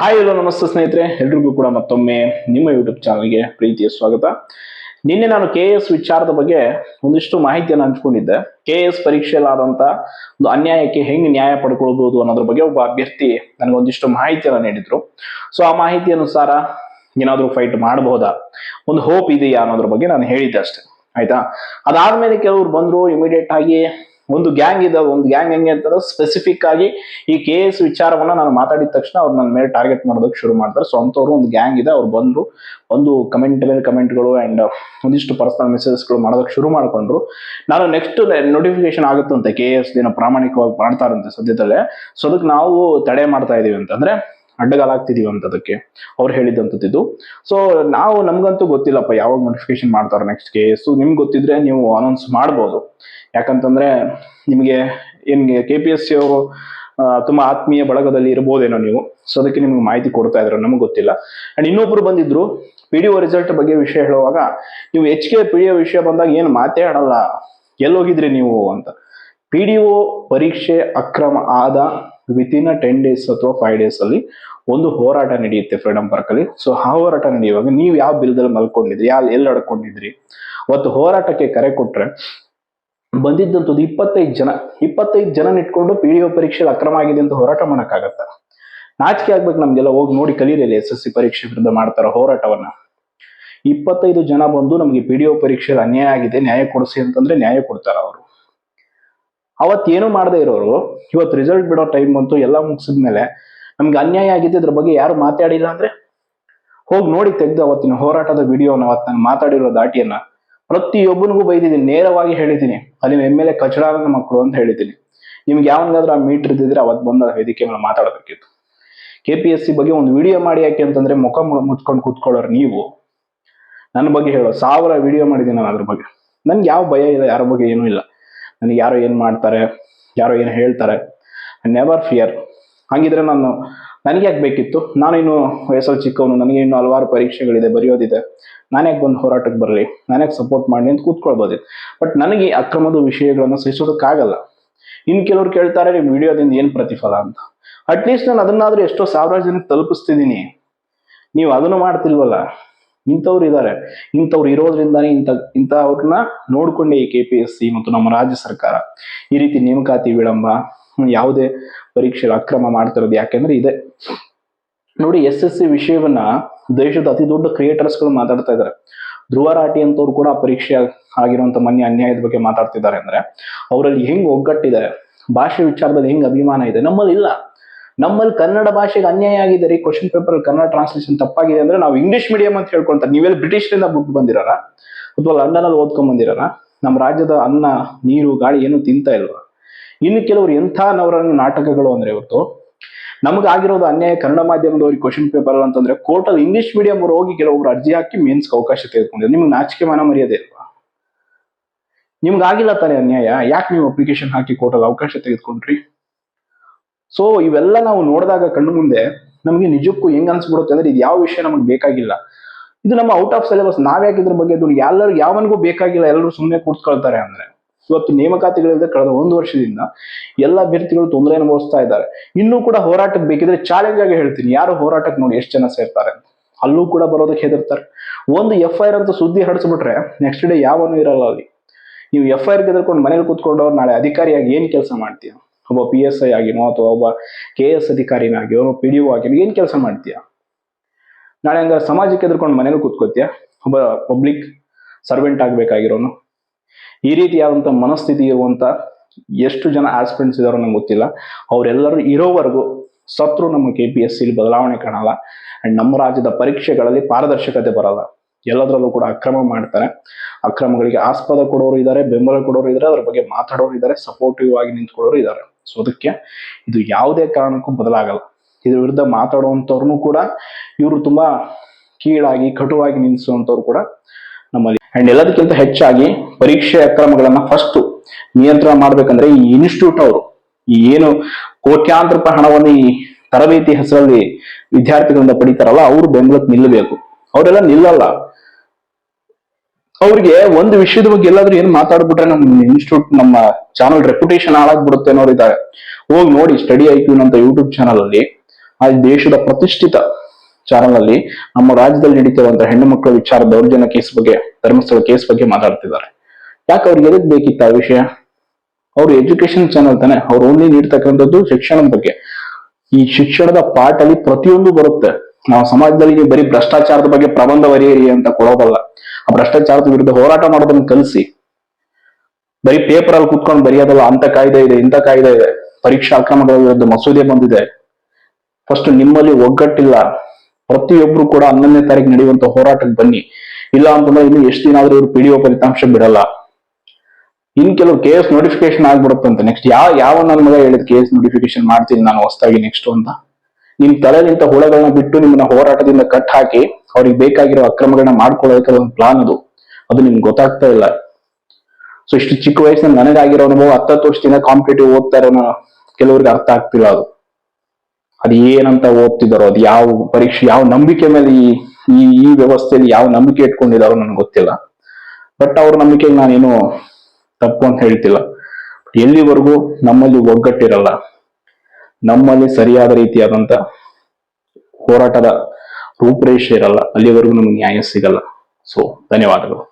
Hi hello ನಮಸ್ತೆ ಸ್ನೇಹಿತರೆ, ಎಲ್ರಿಗೂ ಕೂಡ ಮತ್ತೊಮ್ಮೆ ನಿಮ್ಮ ಯೂಟ್ಯೂಬ್ ಚಾನಲ್ಗೆ ಪ್ರೀತಿಯ ಸ್ವಾಗತ. ನಿನ್ನೆ ನಾನು ಕೆ ಎಸ್ ವಿಚಾರದ ಬಗ್ಗೆ ಒಂದಿಷ್ಟು ಮಾಹಿತಿಯನ್ನು ಹಂಚ್ಕೊಂಡಿದ್ದೆ. ಕೆ ಎಸ್ ಪರೀಕ್ಷೆಯಲ್ಲಾದಂತ ಒಂದು ಅನ್ಯಾಯಕ್ಕೆ ಹೆಂಗ್ ನ್ಯಾಯ ಪಡ್ಕೊಳ್ಬಹುದು ಅನ್ನೋದ್ರ ಬಗ್ಗೆ ಒಬ್ಬ ಅಭ್ಯರ್ಥಿ ನನಗೆ ಒಂದಿಷ್ಟು ಮಾಹಿತಿಯನ್ನು ನೀಡಿದ್ರು. ಸೊ ಆ ಮಾಹಿತಿ ಅನುಸಾರ ಏನಾದರೂ ಫೈಟ್ ಮಾಡಬಹುದಾ ಒಂದು ಹೋಪ್ ಇದೆಯಾ ಅನ್ನೋದ್ರ ಬಗ್ಗೆ ನಾನು ಹೇಳಿದ್ದೆ ಅಷ್ಟೇ. ಆಯ್ತಾ? ಅದಾದ್ಮೇಲೆ ಕೆಲವ್ರು ಬಂದ್ರು ಇಮಿಡಿಯೇಟ್ ಆಗಿ ಒಂದು ಗ್ಯಾಂಗ್ ಇದೆ, ಒಂದು ಗ್ಯಾಂಗ್ ಹೆಂಗೆ ಅಂತಂದ್ರೆ ಸ್ಪೆಸಿಫಿಕ್ ಆಗಿ ಈ ಕೆ ಎಸ್ ವಿಚಾರವನ್ನ ನಾನು ಮಾತಾಡಿದ ತಕ್ಷಣ ಅವ್ರು ನನ್ನ ಮೇಲೆ ಟಾರ್ಗೆಟ್ ಮಾಡೋದಕ್ಕೆ ಶುರು ಮಾಡ್ತಾರೆ. ಸೊ ಅಂತವ್ರು ಒಂದು ಗ್ಯಾಂಗ್ ಇದೆ, ಅವ್ರು ಬಂದ್ರು, ಒಂದು ಕಮೆಂಟ್ ಮೇಲೆ ಕಮೆಂಟ್ಗಳು ಅಂಡ್ ಒಂದಿಷ್ಟು ಪರ್ಸನಲ್ ಮೆಸೇಜಸ್ಗಳು ಮಾಡೋದಕ್ಕೆ ಶುರು ಮಾಡ್ಕೊಂಡ್ರು. ನಾನು ನೆಕ್ಸ್ಟ್ ನೋಟಿಫಿಕೇಶನ್ ಆಗುತ್ತಂತೆ ಕೆ ಎಸ್ ದಿನ ಪ್ರಾಮಾಣಿಕವಾಗಿ ಮಾಡ್ತಾರಂತೆ ಸದ್ಯದಲ್ಲೇ. ಸೊ ಅದಕ್ಕೆ ನಾವು ತಡೆ ಮಾಡ್ತಾ ಇದೀವಿ ಅಂತಂದ್ರೆ ಅಡ್ಡಗಾಲಾಗ್ತಿದೀವಿ ಅಂತ ಅದಕ್ಕೆ ಅವ್ರು ಹೇಳಿದಂಥದ್ದು ಸೊ ನಾವು ನಮಗಂತೂ ಗೊತ್ತಿಲ್ಲಪ್ಪ ಯಾವಾಗ ನೋಟಿಫಿಕೇಶನ್ ಮಾಡ್ತಾರೆ ನೆಕ್ಸ್ಟ್ ಕೇಸು ನಿಮ್ಗೆ ಗೊತ್ತಿದ್ರೆ ನೀವು ಅನೌನ್ಸ್ ಮಾಡ್ಬೋದು. ಯಾಕಂತಂದ್ರೆ ನಿಮಗೆ ಏನ್ಗೆ ಕೆ ಪಿ ಎಸ್ ಸಿ ಅವರು ತುಂಬಾ ಆತ್ಮೀಯ ಬಳಗದಲ್ಲಿ ಇರ್ಬೋದೇನೋ ನೀವು. ಸೊ ಅದಕ್ಕೆ ನಿಮ್ಗೆ ಮಾಹಿತಿ ಕೊಡ್ತಾ ಇದ್ರು, ನಮಗೆ ಗೊತ್ತಿಲ್ಲ. ಅಂಡ್ ಇನ್ನೊಬ್ರು ಬಂದಿದ್ರು ಪಿ ಡಿ ಒ ರಿಸಲ್ಟ್ ಬಗ್ಗೆ ವಿಷಯ ಹೇಳುವಾಗ, ನೀವು H K P D O ವಿಷಯ ಬಂದಾಗ ಏನು ಮಾತೇ ಆಡಲ್ಲ ಎಲ್ಲೋಗಿದ್ರಿ ನೀವು ಅಂತ. ಪಿ ಡಿ ಒ ಪರೀಕ್ಷೆ ಅಕ್ರಮ ಆದ ವಿತಿನ್ ಟೆನ್ ಡೇಸ್ ಅಥವಾ ಫೈವ್ ಡೇಸ್ ಅಲ್ಲಿ ಒಂದು ಹೋರಾಟ ನಡೆಯುತ್ತೆ ಫ್ರೀಡಮ್ ಪಾರ್ಕ್ ಅಲ್ಲಿ. ಸೊ ಆ ಹೋರಾಟ ನಡೆಯುವಾಗ ನೀವು ಯಾವ ಬಿಲ್ದಲ್ಲಿ ಮಲ್ಕೊಂಡಿದ್ರಿ, ಯಾವ ಎಲ್ಲಿ ಅಡ್ಕೊಂಡಿದ್ರಿ? ಅವತ್ತು ಹೋರಾಟಕ್ಕೆ ಕರೆ ಕೊಟ್ರೆ ಬಂದಿದ್ದಂಥದ್ದು ಇಪ್ಪತ್ತೈದು ಜನ. ಇಪ್ಪತ್ತೈದು ಜನ ಇಟ್ಕೊಂಡು ಪಿ ಡಿ ಒ ಪರೀಕ್ಷೆಯಲ್ಲಿ ಅಕ್ರಮ ಆಗಿದೆ ಅಂತ ಹೋರಾಟ ಮಾಡೋಕ್ಕಾಗತ್ತ? ನಾಚಿಕೆ ಆಗ್ಬೇಕು ನಮ್ಗೆಲ್ಲ, ಹೋಗಿ ನೋಡಿ ಕಲೀರಿ ಎಸ್ ಎಸ್ ಸಿ ಪರೀಕ್ಷೆ ವಿರುದ್ಧ ಮಾಡ್ತಾರ ಹೋರಾಟವನ್ನ. ಇಪ್ಪತ್ತೈದು ಜನ ಬಂದು ನಮಗೆ ಪಿ ಡಿ ಒ ಪರೀಕ್ಷೆಯಲ್ಲಿ ಅನ್ಯಾಯ ಆಗಿದೆ, ನ್ಯಾಯ ಕೊಡಿಸಿ ಅಂತಂದ್ರೆ ನ್ಯಾಯ ಕೊಡ್ತಾರ ಅವರು. ಅವತ್ತೇನು ಮಾಡದೇ ಇರೋರು, ಇವತ್ತು ರಿಸಲ್ಟ್ ಬಿಡೋ ಟೈಮ್ ಬಂತು, ಎಲ್ಲ ಮುಗಿಸಿದ್ಮೇಲೆ ನಮ್ಗೆ ಅನ್ಯಾಯ ಆಗಿದೆ, ಇದ್ರ ಬಗ್ಗೆ ಯಾರು ಮಾತಾಡಿಲ್ಲ ಅಂದ್ರೆ? ಹೋಗಿ ನೋಡಿ ತೆಗ್ದು ಅವತ್ತಿನ ಹೋರಾಟದ ವಿಡಿಯೋನ ಅವತ್ತು ನಾನು ಮಾತಾಡಿರೋ ದಾಟಿಯನ್ನ. ಪ್ರತಿಯೊಬ್ಬನಿಗೂ ಬೈದಿದ್ದೀನಿ, ನೇರವಾಗಿ ಹೇಳಿದ್ದೀನಿ. ಅಲ್ಲಿ ಎಂ ಎಲ್ ಎ ಕಚಡಾನ ಮಕ್ಕಳು ಅಂತ ಹೇಳಿದ್ದೀನಿ. ನಿಮ್ಗೆ ಯಾವಾಗಾದ್ರೂ ಆ ಮೀಟರ್ ಇದ್ದಿದ್ರೆ ಅವತ್ತು ಬಂದ ವೇದಿಕೆ ಮೇಲೆ ಮಾತಾಡಬೇಕಿತ್ತು. ಕೆ ಪಿ ಎಸ್ ಸಿ ಬಗ್ಗೆ ಒಂದು ವಿಡಿಯೋ ಮಾಡಿ ಯಾಕೆ ಅಂತಂದ್ರೆ ಮುಖ ಮುಚ್ಕೊಂಡು ಕೂತ್ಕೊಳ್ಳೋರು ನೀವು. ನನ್ನ ಬಗ್ಗೆ ಹೇಳೋ, ಸಾವಿರ ವಿಡಿಯೋ ಮಾಡಿದ್ದೀನಿ ನಾನು ಅದ್ರ ಬಗ್ಗೆ. ನನ್ಗೆ ಯಾವ ಭಯ ಇಲ್ಲ, ಯಾರ ಬಗ್ಗೆ ಏನೂ ಇಲ್ಲ. ನನಗೆ ಯಾರೋ ಏನು ಮಾಡ್ತಾರೆ, ಯಾರೋ ಏನು ಹೇಳ್ತಾರೆ ನೆವರ್ ಫಿಯರ್ ಹಂಗಿದ್ರೆ ನಾನು ನನಗೆ ಯಾಕೆ ಬೇಕಿತ್ತು? ನಾನೇನು ವಯಸ್ಸಲ್ಲಿ ಚಿಕ್ಕವನು, ನನಗೆ ಇನ್ನು ಹಲವಾರು ಪರೀಕ್ಷೆಗಳಿದೆ, ಬರೆಯೋದಿದೆ. ನಾನು ಯಾಕೆ ಬಂದು ಹೋರಾಟಕ್ಕೆ ಬರಲಿ? ನಾನ್ಯಾಕೆ ಸಪೋರ್ಟ್ ಮಾಡಿ ಅಂತ ಕೂತ್ಕೊಳ್ಬೋದಿತ್ತು ಬಟ್ ನನಗೆ ಅಕ್ರಮದ ವಿಷಯಗಳನ್ನು ಸಹಿಸೋದಕ್ಕಾಗಲ್ಲ. ಇನ್ನು ಕೆಲವ್ರು ಕೇಳ್ತಾರೆ ನಿಮ್ಮ ವಿಡಿಯೋದಿಂದ ಏನು ಪ್ರತಿಫಲ ಅಂತ? ಅಟ್ಲೀಸ್ಟ್ ನಾನು ಅದನ್ನಾದರೂ ಎಷ್ಟೋ ಸಾವಿರಾರು ಜನಕ್ಕೆ ತಲುಪಿಸ್ತಿದ್ದೀನಿ. ನೀವು ಅದನ್ನು ಮಾಡ್ತಿಲ್ವಲ್ಲ? ಇಂಥವ್ರು ಇದ್ದಾರೆ. ಇಂಥವ್ರು ಇರೋದ್ರಿಂದಾನೇ ಇಂಥ, ಇಂಥವ್ರನ್ನ ನೋಡ್ಕೊಂಡೆ ಈ ಕೆ ಪಿ ಎಸ್ ಸಿ ಮತ್ತು ನಮ್ಮ ರಾಜ್ಯ ಸರ್ಕಾರ. ಈ ರೀತಿ ನೇಮಕಾತಿ ವಿಳಂಬ, ಯಾವುದೇ ಪರೀಕ್ಷೆಗೆ ಅಕ್ರಮ ಮಾಡ್ತಿರೋದು ಯಾಕೆಂದ್ರೆ ಇದೆ. ನೋಡಿ, ಎಸ್ ಎಸ್ ಸಿ ವಿಷಯವನ್ನ ದೇಶದ ಅತಿ ದೊಡ್ಡ ಕ್ರಿಯೇಟರ್ಸ್ಗಳು ಮಾತಾಡ್ತಾ ಇದ್ದಾರೆ. ಧ್ರುವರಾಟಿ ಅಂತವ್ರು ಕೂಡ ಪರೀಕ್ಷೆ ಆಗಿರುವಂತ ಮನ್ಯ ಅನ್ಯಾಯದ ಬಗ್ಗೆ ಮಾತಾಡ್ತಿದ್ದಾರೆ ಅಂದ್ರೆ, ಅವರಲ್ಲಿ ಹೆಂಗ್ ಒಗ್ಗಟ್ಟಿದೆ, ಭಾಷೆ ವಿಚಾರದಲ್ಲಿ ಹೆಂಗ್ ಅಭಿಮಾನ ಇದೆ, ನಮ್ಮಲ್ಲಿ ಇಲ್ಲ. ನಮ್ಮಲ್ಲಿ ಕನ್ನಡ ಭಾಷೆಗೆ ಅನ್ಯಾಯ ಆಗಿದೆ ರೀ ಕ್ವಶನ್ ಪೇಪರ್ ಕನ್ನಡ ಟ್ರಾನ್ಸ್ಲೇಷನ್ ತಪ್ಪಾಗಿದೆ ಅಂದ್ರೆ ನಾವು ಇಂಗ್ಲಿಷ್ ಮೀಡಿಯಂ ಅಂತ ಹೇಳ್ಕೊಂತಾರೆ ನೀವೆಲ್ಲ ಬ್ರಿಟಿಷ್ರಿಂದ ಬಿಟ್ಟು ಬಂದಿರಾರ? ಅಥವಾ ಲಂಡನ್ ಅಲ್ಲಿ ಓದ್ಕೊಂಡ್ ಬಂದಿರಾರ? ನಮ್ಮ ರಾಜ್ಯದ ಅನ್ನ, ನೀರು, ಗಾಳಿ ಏನು ತಿಂತಾ ಇಲ್ವಾ? ಇನ್ನು ಕೆಲವರು ಎಂಥ ನವರಂಗ ನಾಟಕಗಳು ಅಂದ್ರೆ ಇವತ್ತು ನಮಗಾಗಿರೋದು ಅನ್ಯಾಯ ಕನ್ನಡ ಮಾಧ್ಯಮದವ್ರಿಗೆ ಕ್ವಶನ್ ಪೇಪರ್ ಅಂತಂದ್ರೆ ಕೋರ್ಟಲ್ಲಿ ಇಂಗ್ಲಿಷ್ ಮೀಡಿಯಂ ಅವ್ರು ಹೋಗಿ ಕೆಲವೊಬ್ರು ಅರ್ಜಿ ಹಾಕಿ ಮೇನ್ಸ್ಗೆ ಅವಕಾಶ ತೆಗೆದುಕೊಂಡಿದ್ದಾರೆ ನಿಮ್ಗೆ ನಾಚಿಕೆ ಮಾನ ಮರ್ಯಾದೆ ಇಲ್ವಾ? ನಿಮ್ಗೆ ಆಗಿಲ್ಲ ತಾನೇ ಅನ್ಯಾಯ? ಯಾಕೆ ನೀವು ಅಪ್ಲಿಕೇಶನ್ ಹಾಕಿ ಕೋರ್ಟಲ್ಲಿ ಅವಕಾಶ ತೆಗೆದುಕೊಂಡ್ರಿ? ಸೊ ಇವೆಲ್ಲ ನಾವು ನೋಡಿದಾಗ ಕಣ್ಣು ಮುಂದೆ ನಮಗೆ ನಿಜಕ್ಕೂ ಹೆಂಗ್ ಅನ್ಸ್ಬಿಡುತ್ತೆ ಅಂದ್ರೆ ಇದು ಯಾವ ವಿಷಯ ನಮಗೆ ಬೇಕಾಗಿಲ್ಲ. ಇದು ನಮ್ಮ ಔಟ್ ಆಫ್ ಸಿಲೆಬಸ್ ನಾವ್ಯಾಕೆ ಇದ್ರ ಬಗ್ಗೆ ಎಲ್ಲರೂ ಯಾವನಿಗೂ ಬೇಕಾಗಿಲ್ಲ, ಎಲ್ಲರೂ ಸುಮ್ಮನೆ ಕೂತ್ಕೊಳ್ತಾರೆ ಅಂದ್ರೆ. ಇವತ್ತು ನೇಮಕಾತಿಗಳಿಂದ ಕಳೆದ ಒಂದು ವರ್ಷದಿಂದ ಎಲ್ಲ ಅಭ್ಯರ್ಥಿಗಳು ತೊಂದರೆ ಅನುಭವಿಸ್ತಾ ಇದ್ದಾರೆ. ಇನ್ನೂ ಕೂಡ ಹೋರಾಟಕ್ಕೆ ಬೇಕಿದ್ರೆ ಚಾಲೆಂಜ್ ಆಗಿ ಹೇಳ್ತೀನಿ. ಯಾರು ಹೋರಾಟಕ್ಕೆ ನೋಡಿ ಎಷ್ಟು ಜನ ಸೇರ್ತಾರೆ ಅಲ್ಲೂ ಕೂಡ ಬರೋದಕ್ಕೆ ಹೆದರ್ತಾರೆ. ಒಂದು ಎಫ್ ಐ ಆರ್ ಅಂತ ಸುದ್ದಿ ಹಡಿಸ್ಬಿಟ್ರೆ ನೆಕ್ಸ್ಟ್ ಡೇ ಯಾವನು ಇರಲ್ಲ ಅಲ್ಲಿ. ನೀವು ಎಫ್ ಐ ಆರ್ ಗೆದ್ಕೊಂಡು ಮನೇಲಿ ಕೂತ್ಕೊಂಡವ್ರು ನಾಳೆ ಅಧಿಕಾರಿಯಾಗಿ ಏನ್ ಕೆಲಸ ಮಾಡ್ತೀಯ? ಒಬ್ಬ ಪಿ ಎಸ್ ಐ ಆಗಿನೋ ಅಥವಾ ಒಬ್ಬ ಕೆ ಎಸ್ ಅಧಿಕಾರಿನಾಗಿಯೋ ಒಬ್ಬ ಪಿ ಡಿ ಒ ಆಗಿನೋ ಏನ್ ಕೆಲಸ ಮಾಡ್ತೀಯ? ನಾಳೆ ಹಂಗಾರೆ ಸಮಾಜಕ್ಕೆ ಎದ್ಕೊಂಡು ಮನೇಲಿ ಕೂತ್ಕೋತೀಯ? ಒಬ್ಬ ಪಬ್ಲಿಕ್ ಸರ್ವೆಂಟ್ ಆಗ್ಬೇಕಾಗಿರೋನು? ಈ ರೀತಿಯಾದಂಥ ಮನಸ್ಥಿತಿ ಇರುವಂತ ಎಷ್ಟು ಜನ ಆಸ್ಪಿರೆಂಟ್ಸ್ ಇದಾರೋ ನಂಗೆ ಗೊತ್ತಿಲ್ಲ. ಅವರೆಲ್ಲರೂ ಇರೋವರೆಗೂ ಸತ್ರು ನಮ್ಮ ಕೆ ಪಿ ಎಸ್ ಸಿಲಿ ಬದಲಾವಣೆ ಕಾಣಲ್ಲ. ಅಂಡ್ ನಮ್ಮ ರಾಜ್ಯದ ಪರೀಕ್ಷೆಗಳಲ್ಲಿ ಪಾರದರ್ಶಕತೆ ಬರಲ್ಲ. ಎಲ್ಲದರಲ್ಲೂ ಕೂಡ ಅಕ್ರಮ ಮಾಡ್ತಾರೆ. ಅಕ್ರಮಗಳಿಗೆ ಆಸ್ಪದ ಕೊಡೋರು ಇದ್ದಾರೆ ಬೆಂಬಲ ಕೊಡೋರು ಇದ್ದಾರೆ ಅದ್ರ ಬಗ್ಗೆ ಮಾತಾಡೋರು ಇದ್ದಾರೆ ಸಪೋರ್ಟಿವ್ ಆಗಿ ನಿಂತ್ಕೊಳ್ಳೋರು ಇದ್ದಾರೆ ಸೊ ಅದಕ್ಕೆ ಇದು ಯಾವುದೇ ಕಾರಣಕ್ಕೂ ಬದಲಾಗಲ್ಲ. ಇದ್ರ ವಿರುದ್ಧ ಮಾತಾಡುವಂಥವ್ರನ್ನೂ ಕೂಡ ಇವರು ತುಂಬಾ ಕೀಳಾಗಿ, ಕಟುವಾಗಿ ನಿಲ್ಲಿಸುವಂಥವ್ರು ಕೂಡ ನಮ್ಮಲ್ಲಿ. ಅಂಡ್ ಎಲ್ಲದಕ್ಕಿಂತ ಹೆಚ್ಚಾಗಿ ಪರೀಕ್ಷೆ ಅಕ್ರಮಗಳನ್ನ ಫಸ್ಟ್ ನಿಯಂತ್ರಣ ಮಾಡ್ಬೇಕಂದ್ರೆ ಈ ಇನ್ಸ್ಟಿಟ್ಯೂಟ್ ಅವರು. ಈ ಏನು ಕೋಟ್ಯಾಂತರ ರೂಪಾಯಿ ಹಣವನ್ನು ಈ ತರಬೇತಿ ಹೆಸರಲ್ಲಿ ವಿದ್ಯಾರ್ಥಿಗಳಿಂದ ಪಡಿತಾರಲ್ಲ, ಅವರು ಬೆಂಗಳೂರು ನಿಲ್ಲಬೇಕು. ಅವರೆಲ್ಲ ನಿಲ್ಲಲ್ಲ. ಅವ್ರಿಗೆ ಒಂದು ವಿಷಯದ ಬಗ್ಗೆ ಎಲ್ಲಾದ್ರೂ ಏನ್ ಮಾತಾಡ್ಬಿಟ್ರೆ ನಮ್ಮ ಇನ್ಸ್ಟಿಟ್ಯೂಟ್ ನಮ್ಮ ಚಾನಲ್ ರೆಪ್ಯುಟೇಷನ್ ಹಾಳಾಗ್ಬಿಡುತ್ತೆ ಅನ್ನೋರು ಹೋಗಿ ನೋಡಿ ಸ್ಟಡಿ ಐಕ್ಯೂನ್ ಅಂತ ಯೂಟ್ಯೂಬ್ ಚಾನಲ್ ಅಲ್ಲಿ, ಆ ದೇಶದ ಪ್ರತಿಷ್ಠಿತ ಚಾನಲ್ನಲ್ಲಿ ನಮ್ಮ ರಾಜ್ಯದಲ್ಲಿ ನಡೀತಿರುವಂತಹ ಹೆಣ್ಣು ಮಕ್ಕಳ ವಿಚಾರ ದೌರ್ಜನ್ಯ ಕೇಸ್ ಬಗ್ಗೆ, ಧರ್ಮಸ್ಥಳ ಕೇಸ್ ಬಗ್ಗೆ ಮಾತಾಡ್ತಿದ್ದಾರೆ. ಯಾಕೆ ಅವ್ರಿಗೆ ಎದಕ್ ಬೇಕಿತ್ತು ಆ ವಿಷಯ? ಅವ್ರು ಎಜುಕೇಶನ್ ಚಾನಲ್ ತಾನೆ, ಅವ್ರು ಓನ್ಲಿ ನೀಡ್ತಕ್ಕಂಥದ್ದು ಶಿಕ್ಷಣದ ಬಗ್ಗೆ. ಈ ಶಿಕ್ಷಣದ ಪಾಠ ಅಲ್ಲಿ ಪ್ರತಿಯೊಂದು ಬರುತ್ತೆ. ನಾವು ಸಮಾಜದಲ್ಲಿ ನೀವು ಬರೀ ಭ್ರಷ್ಟಾಚಾರದ ಬಗ್ಗೆ ಪ್ರಬಂಧ ಬರೆಯಿರಿ ಅಂತ ಕೊಡೋದಲ್ಲ. ಆ ಭ್ರಷ್ಟಾಚಾರದ ವಿರುದ್ಧ ಹೋರಾಟ ಮಾಡೋದನ್ನ ಕಲಿಸಿ. ಬರೀ ಪೇಪರ್ ಅಲ್ಲಿ ಕುತ್ಕೊಂಡು ಬರೆಯೋದಲ್ಲ, ಅಂತ ಕಾಯ್ದೆ ಇದೆ, ಇಂಥ ಕಾಯ್ದೆ ಇದೆ. ಪರೀಕ್ಷಾ ಅಕ್ರಮಗಳ ವಿರುದ್ಧ ಮಸೂದೆ ಬಂದಿದೆ. ಫಸ್ಟ್ ನಿಮ್ಮಲ್ಲಿ ಒಗ್ಗಟ್ಟಿಲ್ಲ. ಪ್ರತಿಯೊಬ್ರು ಕೂಡ ಹನ್ನೊಂದನೇ ತಾರೀಕು ನಡೆಯುವಂತ ಹೋರಾಟಕ್ಕೆ ಬನ್ನಿ. ಇಲ್ಲ ಅಂತಂದ್ರೆ ಇನ್ನು ಎಷ್ಟು ದಿನ ಆದ್ರೂ ಇವ್ರು ಪಿಡಿಒ ಫಲಿತಾಂಶ ಬಿಡಲ್ಲ. ಇನ್ ಕೆಲವು ಕೆ ಎಸ್ ನೋಟಿಫಿಕೇಶನ್ ಆಗ್ಬಿಡುತ್ತಂತೆ ನೆಕ್ಸ್ಟ್ ಯಾವ ಯಾವ ನನ್ನ ಮಗ ಹೇಳಿದ ಕೆ ಎಸ್ ನೋಟಿಫಿಕೇಶನ್ ಮಾಡ್ತೀನಿ ನಾನು ಹೊಸದಾಗಿ ನೆಕ್ಸ್ಟ್ ಅಂತ. ನಿಮ್ ತಲೆಲಿಂತ ಹುಳಗಳನ್ನ ಬಿಟ್ಟು ನಿಮ್ಮನ್ನ ಹೋರಾಟದಿಂದ ಕಟ್ ಹಾಕಿ ಅವ್ರಿಗೆ ಬೇಕಾಗಿರೋ ಅಕ್ರಮಗಳನ್ನ ಮಾಡ್ಕೊಳ್ಳೋದಕ್ಕೆ ಒಂದು ಪ್ಲಾನ್ ಅದು. ಅದು ನಿಮ್ಗೆ ಗೊತ್ತಾಗ್ತಾ ಇಲ್ಲ. ಸೊ ಇಷ್ಟು ಚಿಕ್ಕ ವಯಸ್ಸಿನ ನನಗಾಗಿರೋ ಅನುಭವ ಹತ್ತತ್ತು ವರ್ಷದಿಂದ ಕಾಂಪಿಟೇಟಿವ್ ಓದ್ತಾರೆ ಇರೋ ಕೆಲವ್ರಿಗೆ ಅರ್ಥ ಆಗ್ತಿಲ್ಲ ಅದು. ಅದು ಏನಂತ ಓದ್ತಿದಾರೋ ಅದು ಯಾವ ಪರೀಕ್ಷೆ, ಯಾವ ನಂಬಿಕೆ ಮೇಲೆ ಈ ಈ ಈ ವ್ಯವಸ್ಥೆಯಲ್ಲಿ ಯಾವ ನಂಬಿಕೆ ಇಟ್ಕೊಂಡಿದಾರೋ ನನಗೆ ಗೊತ್ತಿಲ್ಲ. ಬಟ್ ಅವ್ರ ನಂಬಿಕೆಗೆ ನಾನೇನು ತಪ್ಪು ಅಂತ ಹೇಳ್ತಿಲ್ಲ. ಎಲ್ಲಿವರೆಗೂ ನಮ್ಮಲ್ಲಿ ಒಗ್ಗಟ್ಟಿರಲ್ಲ, ನಮ್ಮಲ್ಲಿ ಸರಿಯಾದ ರೀತಿಯಾದಂತ ಹೋರಾಟದ ರೂಪರೇಷೆ ಇರಲ್ಲ, ಅಲ್ಲಿವರೆಗೂ ನಮ್ಗೆ ನ್ಯಾಯ ಸಿಗಲ್ಲ. ಸೊ ಧನ್ಯವಾದಗಳು.